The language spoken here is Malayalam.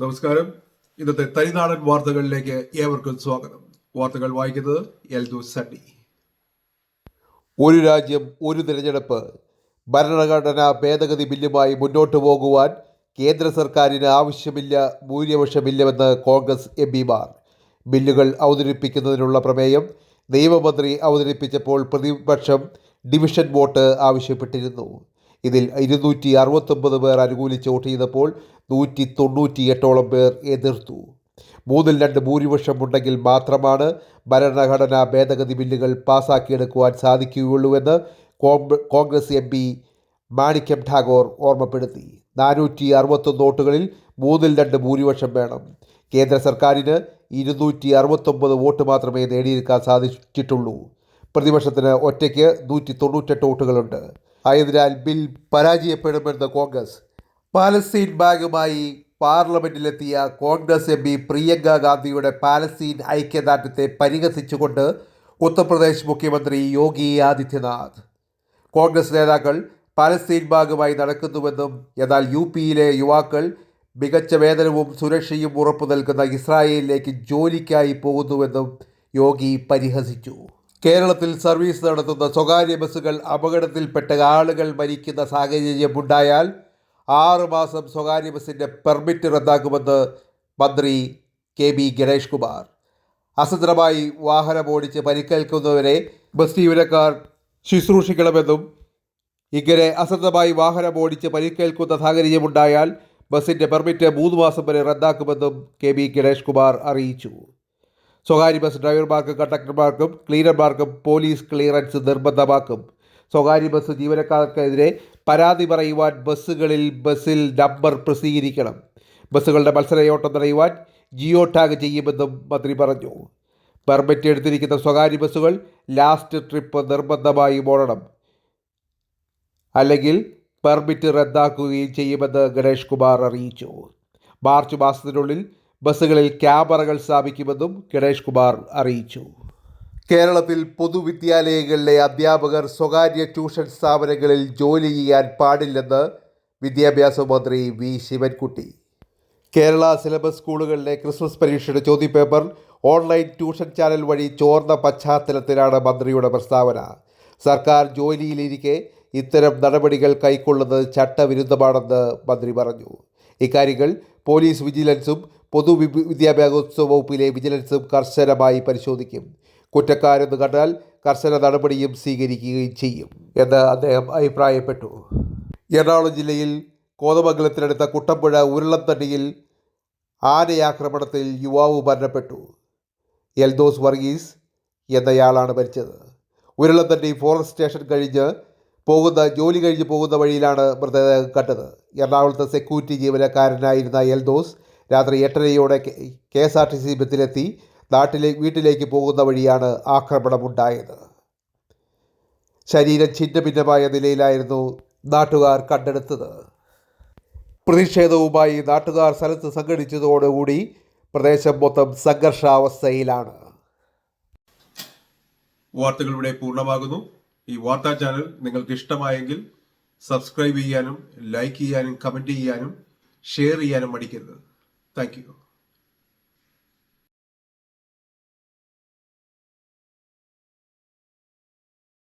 നമസ്കാരം. ഇന്നത്തെ തനിനാടൻ വാർത്തകളിലേക്ക് ഏവർക്കും സ്വാഗതം. വാർത്തകൾ വായിക്കുന്നത് എൽദു സണ്ണി. ഒരു രാജ്യം ഒരു തിരഞ്ഞെടുപ്പ്. ഭരണഘടനാ ഭേദഗതി ബില്ലുമായി മുന്നോട്ടു പോകുവാൻ കേന്ദ്ര സർക്കാരിന് ആവശ്യമില്ല ഭൂരിപക്ഷമില്ലെന്ന് കോൺഗ്രസ് എം പിമാർ. ബില്ലുകൾ അവതരിപ്പിക്കുന്നതിനുള്ള പ്രമേയം നിയമമന്ത്രി അവതരിപ്പിച്ചപ്പോൾ പ്രതിപക്ഷം ഡിവിഷൻ വോട്ട് ആവശ്യപ്പെട്ടിരുന്നു. ഇതിൽ ഇരുന്നൂറ്റി അറുപത്തൊമ്പത് പേർ അനുകൂലിച്ച് വോട്ട് ചെയ്തപ്പോൾ നൂറ്റി തൊണ്ണൂറ്റി എട്ടോളം പേർ എതിർത്തു. മൂന്നിൽ രണ്ട് ഭൂരിപക്ഷം ഉണ്ടെങ്കിൽ മാത്രമാണ് ഭരണഘടനാ ഭേദഗതി ബില്ലുകൾ പാസാക്കിയെടുക്കുവാൻ സാധിക്കുകയുള്ളൂവെന്ന് കോൺഗ്ര- കോൺഗ്രസ് എം പി മാണിക്യം ഠാഗോർ ഓർമ്മപ്പെടുത്തി. നാനൂറ്റി അറുപത്തൊന്ന് വോട്ടുകളിൽ മൂന്നിൽ രണ്ട് ഭൂരിപക്ഷം വേണം. കേന്ദ്ര സർക്കാരിന് ഇരുന്നൂറ്റി അറുപത്തൊമ്പത് വോട്ട് മാത്രമേ നേടിയെടുക്കാൻ സാധിച്ചിട്ടുള്ളൂ. പ്രതിപക്ഷത്തിന് ഒറ്റയ്ക്ക് നൂറ്റി തൊണ്ണൂറ്റെട്ട് വോട്ടുകളുണ്ട്. ആയതിനാൽ ബിൽ പരാജയപ്പെടുമെന്ന് കോൺഗ്രസ്. പാലസ്തീൻ ബാഗുമായി പാർലമെന്റിലെത്തിയ കോൺഗ്രസ് എം പി പ്രിയങ്ക ഗാന്ധിയുടെ പാലസ്തീൻ ഐക്യദാർഢ്യത്തെ പരിഹസിച്ചുകൊണ്ട് ഉത്തർപ്രദേശ് മുഖ്യമന്ത്രി യോഗി ആദിത്യനാഥ്. കോൺഗ്രസ് നേതാക്കൾ പാലസ്തീൻ ഭാഗമായി നടക്കുന്നുവെന്നും എന്നാൽ യു പിയിലെ യുവാക്കൾ മികച്ച വേതനവും സുരക്ഷയും ഉറപ്പു നൽകുന്ന ഇസ്രായേലിലേക്ക് ജോലിക്കായി പോകുന്നുവെന്നും യോഗി പരിഹസിച്ചു. കേരളത്തിൽ സർവീസ് നടത്തുന്ന സ്വകാര്യ ബസ്സുകൾ അപകടത്തിൽപ്പെട്ട ആളുകൾ മരിക്കുന്ന സാഹചര്യമുണ്ടായാൽ ആറ് മാസം സ്വകാര്യ ബസ്സിന്റെ പെർമിറ്റ് റദ്ദാക്കുമെന്ന് മന്ത്രി കെ ബി ഗണേഷ് കുമാർ. അസന്ദ്രമായി വാഹനമോടിച്ച് പരിക്കേൽക്കുന്നവരെ ബസ് ജീവനക്കാർ ശുശ്രൂഷിക്കണമെന്നും ഇങ്ങനെ അശ്രദ്ധമായി വാഹനം ഓടിച്ച് പരിക്കേൽക്കുന്ന സാഹചര്യമുണ്ടായാൽ ബസ്സിന്റെ പെർമിറ്റ് മൂന്ന് മാസം വരെ റദ്ദാക്കുമെന്നും കെ ബി ഗണേഷ് കുമാർ അറിയിച്ചു. സ്വകാര്യ ബസ് ഡ്രൈവർമാർക്കും കണ്ടക്ടർമാർക്കും ക്ലീനർമാർക്കും പോലീസ് ക്ലിയറൻസ് നിർബന്ധമാക്കും. സ്വകാര്യ ബസ് ജീവനക്കാർക്കെതിരെ പരാതി പറയുവാൻ ബസ്സുകളിൽ ബസ്സിൽ നമ്പർ പ്രസിദ്ധീകരിക്കണം. ബസ്സുകളുടെ മത്സരയോട്ടം തടയുവാൻ ജിയോ ടാഗ് ചെയ്യുമെന്നും മന്ത്രി പറഞ്ഞു. പെർമിറ്റ് എടുത്തിരിക്കുന്ന സ്വകാര്യ ബസ്സുകൾ ലാസ്റ്റ് ട്രിപ്പ് നിർബന്ധമായി ഓടണം. അല്ലെങ്കിൽ പെർമിറ്റ് റദ്ദാക്കുകയും ചെയ്യുമെന്ന് ഗണേഷ് കുമാർ അറിയിച്ചു. മാർച്ച് മാസത്തിനുള്ളിൽ ബസ്സുകളിൽ ക്യാമറകൾ സ്ഥാപിക്കുമെന്നും ഗണേഷ് കുമാർ അറിയിച്ചു. കേരളത്തിൽ പൊതുവിദ്യാലയങ്ങളിലെ അധ്യാപകർ സ്വകാര്യ ട്യൂഷൻ സ്ഥാപനങ്ങളിൽ ജോലി ചെയ്യാൻ പാടില്ലെന്ന് വിദ്യാഭ്യാസ മന്ത്രി വി. ശിവൻകുട്ടി. കേരള സിലബസ് സ്കൂളുകളിലെ ക്രിസ്മസ് പരീക്ഷയുടെ ചോദ്യപേപ്പർ ഓൺലൈൻ ട്യൂഷൻ ചാനൽ വഴി ചോർന്ന പശ്ചാത്തലത്തിലാണ് മന്ത്രിയുടെ പ്രസ്താവന. സർക്കാർ ജോലിയിലിരിക്കെ ഇത്തരം നടപടികൾ കൈക്കൊള്ളുന്നത് ചട്ടവിരുദ്ധമാണെന്ന് മന്ത്രി പറഞ്ഞു. ഇക്കാര്യങ്ങൾ പോലീസ് വിജിലൻസും പൊതു വി- വിദ്യാഭ്യാസ വകുപ്പിലെ വിജിലൻസും കർശനമായി പരിശോധിക്കും. കുറ്റക്കാരെന്ന് കണ്ടാൽ കർശന നടപടിയും സ്വീകരിക്കുകയും ചെയ്യും എന്ന് അദ്ദേഹം അഭിപ്രായപ്പെട്ടു. എറണാകുളം ജില്ലയിൽ കോതമംഗലത്തിനടുത്ത കുട്ടമ്പുഴ ഉരുളത്തണ്ടിയിൽ ആനയാക്രമണത്തിൽ യുവാവ് മരണപ്പെട്ടു. എൽദോസ് വർഗീസ് എന്നയാളാണ് മരിച്ചത്. ഉരുളത്തണ്ടി ഫോറസ്റ്റ് സ്റ്റേഷൻ കഴിഞ്ഞ് പോകുന്ന ജോലി കഴിഞ്ഞ് പോകുന്ന വഴിയിലാണ് മൃതദേഹം കണ്ടത്. എറണാകുളത്ത് സെക്യൂരിറ്റി ജീവനക്കാരനായിരുന്ന എൽദോസ് രാത്രി എട്ടരയോടെ K S R T C ബസ്സിലെത്തി നാട്ടിലെ വീട്ടിലേക്ക് പോകുന്ന വഴിയാണ് ആക്രമണമുണ്ടായത്. ശരീരം ഛിന്നഭിന്നമായ നിലയിലായിരുന്നു നാട്ടുകാർ കണ്ടെടുത്തത്. പ്രതിഷേധവുമായി നാട്ടുകാർ സ്ഥലത്ത് സംഘടിച്ചതോടുകൂടി പ്രദേശം മൊത്തം സംഘർഷാവസ്ഥയിലാണ്. വാർത്തകൾ ഇവിടെ പൂർണമാകുന്നു. ഈ വാർത്താ ചാനൽ നിങ്ങൾക്ക് ഇഷ്ടമായെങ്കിൽ സബ്സ്ക്രൈബ് ചെയ്യാനും ലൈക്ക് ചെയ്യാനും കമന്റ് ചെയ്യാനും ഷെയർ ചെയ്യാനും മടിക്കരുത്. താങ്ക്